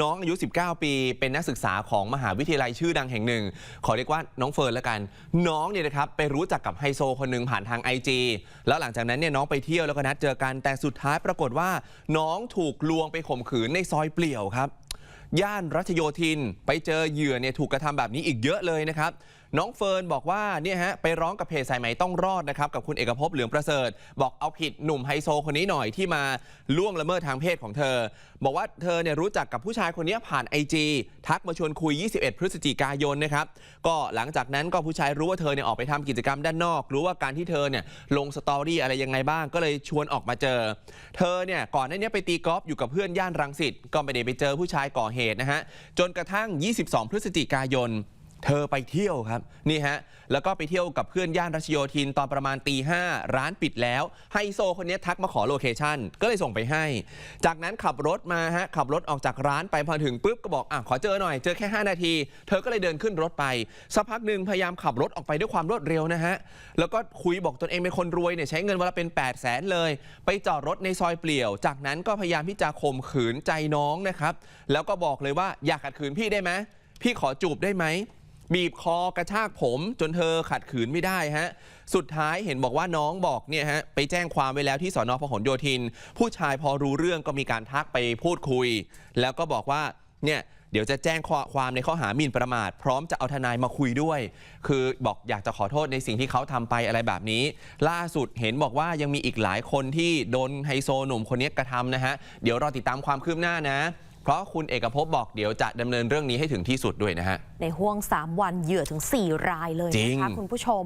น้องอายุ 19 ปี เป็นนักศึกษาของมหาวิทยาลัยชื่อดังแห่งหนึ่ง ขอเรียกว่าน้องเฟิร์นแล้วกัน น้องเนี่ยนะครับไปรู้จักกับไฮโซคนหนึ่งผ่านทาง IG แล้วหลังจากนั้นเนี่ยน้องไปเที่ยวแล้วก็นัดเจอกันแต่สุดท้ายปรากฏว่า น้องถูกลวงไปข่มขืนในซอยเปลี่ยวครับย่านรัชโยธิน ไปเจอเหยื่อเนี่ยถูกกระทำแบบนี้อีกเยอะเลยนะครับ น้องเฟิร์นบอกว่าเนี่ยฮะไปร้องกับเพจสายไหมต้องรอดนะครับกับคุณเอกภพเหลืองประเสริฐ บอกเอาผิดหนุ่มไฮโซคนนี้หน่อยที่มาล่วงละเมิดทางเพศของเธอ บอกว่าเธอเนี่ยรู้จักกับผู้ชายคนนี้ผ่าน IG ทักมาชวนคุย 21 พฤศจิกายนนะครับก็หลังจากนั้นก็ผู้ชายรู้ว่าเธอเนี่ยออกไปทำกิจกรรมด้านนอก รู้ว่าการที่เธอเนี่ยลงสตอรี่อะไรยังไงบ้าง ก็เลยชวนออกมาเจอ เธอเนี่ยก่อนหน้านี้ไปตีกอล์ฟอยู่กับเพื่อนย่านรังสิตก็ไม่ได้ไปเจอผู้ชายก่อเหตุนะฮะจนกระทั่ง 22 พฤศจิกายน เธอไปเที่ยวครับนี่ฮะแล้วก็ไปเที่ยวกับเพื่อนย่านรัชโยธินตอนประมาณตีห้าร้านปิดแล้วไฮโซคนนี้ทักมาขอโลเคชั่นก็เลยส่งไปให้ จากนั้นขับรถมาฮะขับรถออกจากร้านไปพอถึงปุ๊บก็บอกอะขอเจอหน่อยเจอแค่ 5 นาที เธอก็เลยเดินขึ้นรถไปสักพักหนึ่งพยายามขับรถออกไปด้วยความรวดเร็วนะฮะแล้วก็คุยบอกตนเองเป็นคนรวยเนี่ยใช้เงินวันละเป็น 8 0 0แสนเลย ไปจอดรถในซอยเปลี่ยว จากนั้นก็พยายามที่จะข่มขืนใจน้องนะครับแล้วก็บอกเลยว่าอยากขัดขืนพี่ได้ไหมพี่ขอจูบได้ไหม บีบคอกระชากผมจนเธอขัดขืนไม่ได้ฮะ สุดท้ายเห็นบอกว่าน้องบอกเนี่ยฮะไปแจ้งความไว้แล้วที่สอนอพหลโยธิน ผู้ชายพอรู้เรื่องก็มีการทักไปพูดคุย แล้วก็บอกว่าเนี่ยเดี๋ยวจะแจ้งข้อความในข้อหาหมิ่นประมาท พร้อมจะเอาทนายมาคุยด้วย คือบอกอยากจะขอโทษในสิ่งที่เขาทำไปอะไรแบบนี้ ล่าสุดเห็นบอกว่ายังมีอีกหลายคนที่โดนไฮโซหนุ่มคนนี้กระทำนะฮะ เดี๋ยวรอติดตามความคืบหน้านะ ราะคุณเอกภพบอกเดี๋ยวจะดำเนินเรื่องนี้ให้ถึงที่สุดด้วยนะฮะ ในห่วง 3 วันเหยื่อถึง 4 รายเลยจริงนะคะคุณผู้ชม